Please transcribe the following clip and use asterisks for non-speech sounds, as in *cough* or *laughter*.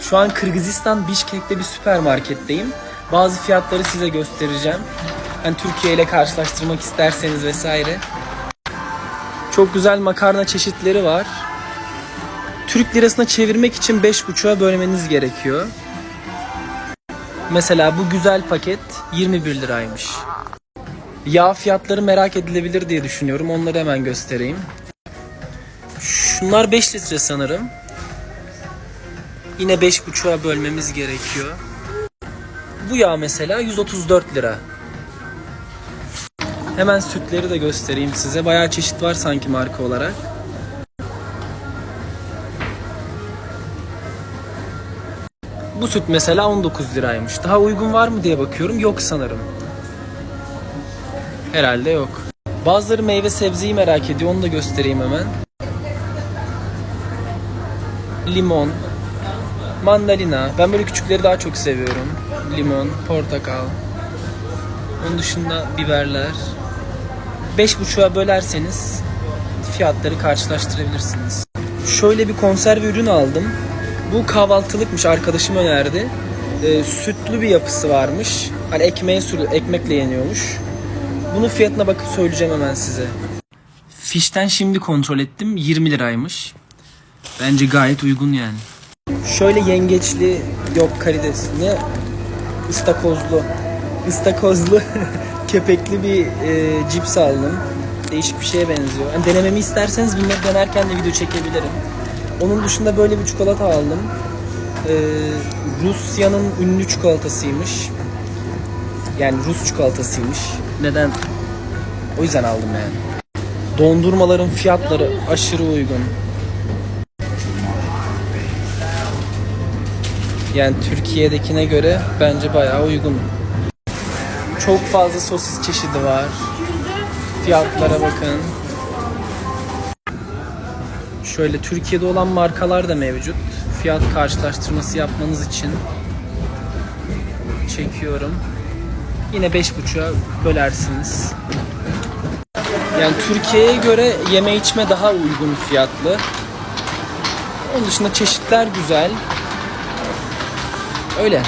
Şu an Kırgızistan Bişkek'te bir süpermarketteyim. Bazı fiyatları size göstereceğim. Hani Türkiye ile karşılaştırmak isterseniz vesaire. Çok güzel makarna çeşitleri var. Türk lirasına çevirmek için 5,5'a bölmeniz gerekiyor. Mesela bu güzel paket 21 liraymış. Yağ fiyatları merak edilebilir diye düşünüyorum. Onları hemen göstereyim. Şunlar 5 litre sanırım. Yine 5,5'a bölmemiz gerekiyor. Bu yağ mesela 134 lira. Hemen sütleri de göstereyim size. Bayağı çeşit var sanki marka olarak. Bu süt mesela 19 liraymış. Daha uygun var mı diye bakıyorum. Yok sanırım. Herhalde yok. Bazıları meyve sebzeyi merak ediyor. Onu da göstereyim hemen. Limon, mandalina. Ben böyle küçükleri daha çok seviyorum. Limon, portakal. Onun dışında biberler. 5,5'a bölerseniz fiyatları karşılaştırabilirsiniz. Şöyle bir konserve ürün aldım. Bu kahvaltılıkmış arkadaşım önerdi. Ee, sütlü bir yapısı varmış. Hani ekmeğe sürü, ekmekle yeniyormuş. Bunun fiyatına bakıp söyleyeceğim hemen size. Fişten şimdi kontrol ettim. 20 liraymış. Bence gayet uygun yani. Şöyle yengeçli yok karides ne ıstakozlu ıstakozlu *laughs* kepekli bir e, cips aldım. Değişik bir şeye benziyor. Yani denememi isterseniz bunları denerken de video çekebilirim. Onun dışında böyle bir çikolata aldım. E, Rusya'nın ünlü çikolatasıymış. Yani Rus çikolatasıymış. Neden? O yüzden aldım yani. Dondurmaların fiyatları aşırı uygun. Yani Türkiye'dekine göre bence bayağı uygun. Çok fazla sosis çeşidi var. Fiyatlara bakın. Şöyle Türkiye'de olan markalar da mevcut. Fiyat karşılaştırması yapmanız için çekiyorum. Yine 5.5'a bölersiniz. Yani Türkiye'ye göre yeme içme daha uygun fiyatlı. Onun dışında çeşitler güzel. Öyle.